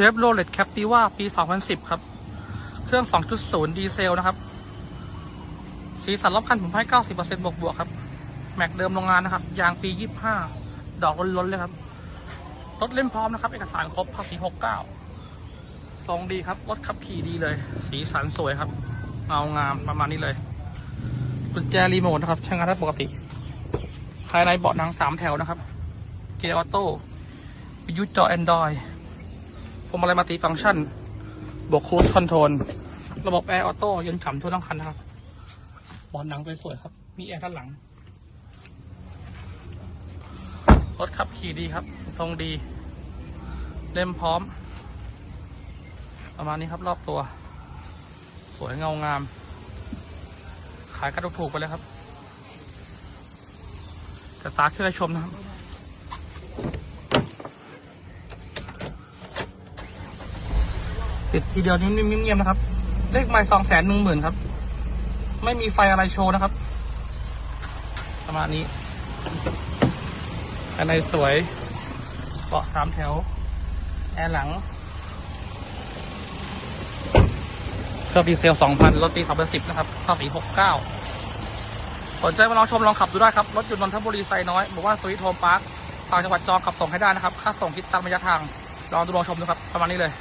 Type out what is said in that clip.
ชฟโรเลตแคปติว่าปี 2010 ครับ เครื่อง 2.0 ดีเซลนะครับ สีสันรอบคันผมให้ 90%บวกบวกๆครับ แม็กเดิมโรงงานนะครับ ยางปี 25 ดอกล้นๆเลยครับ รถเล่มพร้อมนะครับ เอกสารครบภาษี 69 ทรงดีครับ รถขับขี่ดีเลย สีสันสวยครับ เงางามประมาณนี้เลย กุญแจรีโมทนะครับ ใช้งานได้ปกติ ภายในเบาะหนังสามแถวนะครับ เกียร์ออโต้วิทยุจอแอนดรอย พวงมาลัยมัลติฟังก์ชัน บวกคูสคอนโทรล ระบบแอร์ออโต้ย็นฉ่ำทั่วทั้งคันนะครับเบาะหนังสวยๆครับ มีแอร์ด้านหลัง รถขับขี่ดีครับ ทรงดี เล่มพร้อม ประมาณนี้ครับรอบตัว สวยเงางาม ขายกระถูกๆไปเลยครับจะตาทขึ้นให้ชมนะครับ ติดทีเดียวนิ่มๆเงียบๆนะครับ เลขไม่สองแสนหนึ่งหมื่นครับ ไม่มีไฟอะไรโชว์นะครับ ประมาณนี้ภายในสวยเบาะสามแถว แอร์หลังเครื่องดีเซล2,000รถปี2010นสิบนะครับภาษี69สนใจมาลองชมลองขับดูได้ครับ รถยนต์นนทบุรีไซน้อยบอกว่าสวิตโฮมพาร์คทางจังหวัดจองขับส่งให้ได้นะครับ ค่าส่งคิดตามระยะทาง ลองดูลองชมดูครับ ประมาณนี้เลย